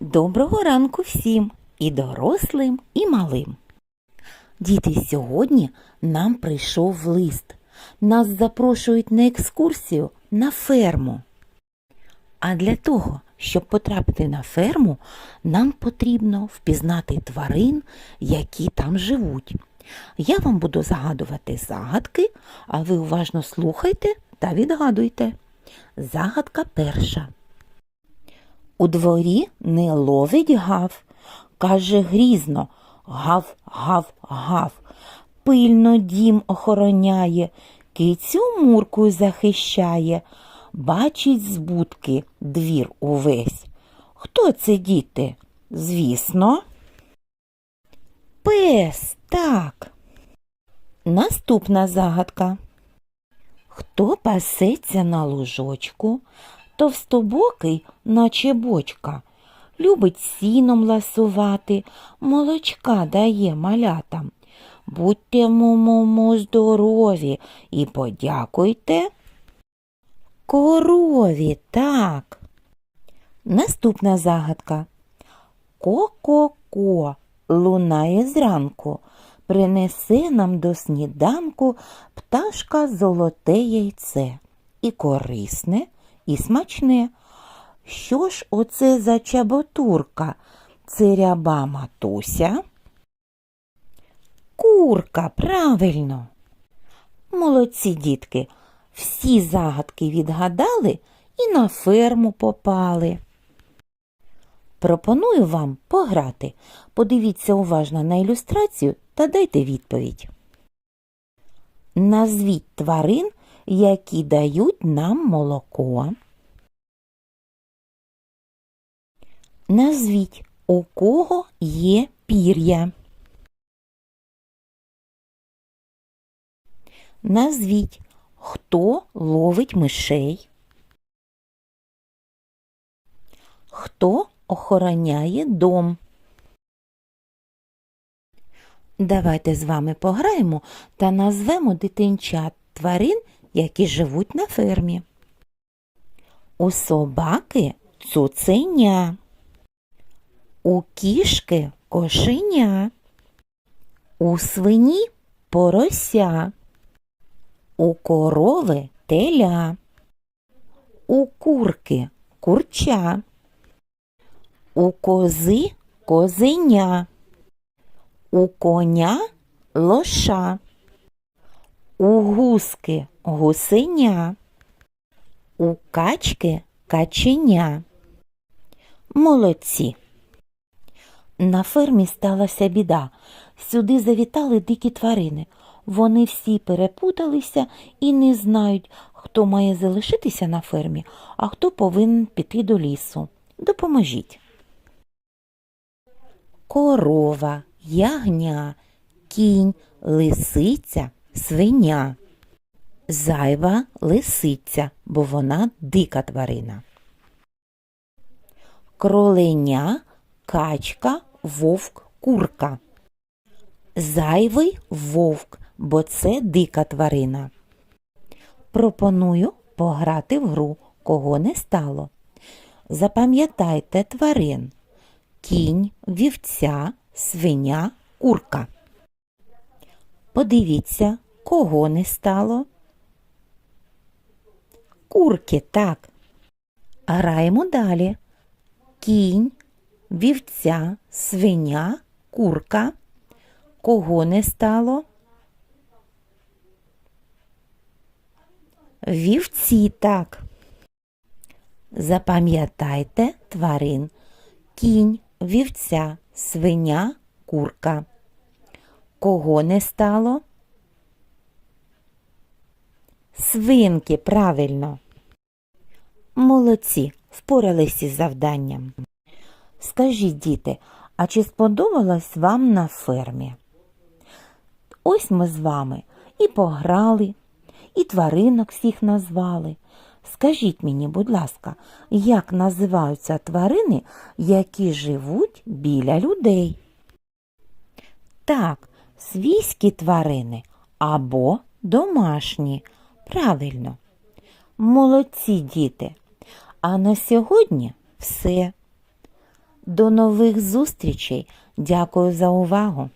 Доброго ранку всім, і дорослим, і малим. Діти, сьогодні нам прийшов лист. Нас запрошують на екскурсію на ферму. А для того, щоб потрапити на ферму, нам потрібно впізнати тварин, які там живуть. Я вам буду загадувати загадки, а ви уважно слухайте та відгадуйте. Загадка перша. У дворі не ловить гав, каже грізно гав, гав, гав. Пильно дім охороняє, кицю муркою захищає, бачить з будки двір увесь. Хто це діти? Звісно. Пес, так. Наступна загадка. Хто пасеться на лужочку, товстобокий, наче бочка, любить сіном ласувати, молочка дає малятам. Будьте му здорові і подякуйте. Корові, так. Наступна загадка. Ко-ко-ко лунає зранку, принесе нам до сніданку пташка золоте яйце. І корисне, і смачне. Що ж оце за чаботурка? Це ряба матуся? Курка, правильно. Молодці дітки, всі загадки відгадали і на ферму попали. Пропоную вам пограти. Подивіться уважно на ілюстрацію та дайте відповідь. Назвіть тварин, які дають нам молоко. Назвіть, у кого є пір'я. Назвіть, хто ловить мишей. Хто охороняє дом. Давайте з вами пограємо та назвемо дитинчат тварин, які живуть на фермі. У собаки цуценя. У кішки кошеня. У свині порося. У корови теля. У курки курча. У кози козеня. У коня лоша. У гуски гусеня. У качки каченя. Молодці. На фермі сталася біда. Сюди завітали дикі тварини. Вони всі перепуталися і не знають, хто має залишитися на фермі, а хто повинен піти до лісу. Допоможіть. Корова, ягня, кінь, лисиця, свиня. Зайва лисиця, бо вона дика тварина. Кроленя, качка, вовк, курка. Зайвий вовк, бо це дика тварина. Пропоную пограти в гру, кого не стало. Запам'ятайте тварин кінь, вівця, свиня, курка. Подивіться, кого не стало. Курки, так. Граємо далі. Кінь, вівця, свиня, курка. Кого не стало? Вівці, так. Запам'ятайте тварин. Кінь, вівця, свиня, курка. Кого не стало? Свинки, правильно. Молодці, впоралися із завданням. Скажіть, діти, а чи сподобалось вам на фермі? Ось ми з вами і пограли, і тваринок всіх назвали. Скажіть мені, будь ласка, як називаються тварини, які живуть біля людей? Так, свійські тварини або домашні. Правильно. Молодці діти. А на сьогодні все. До нових зустрічей. Дякую за увагу!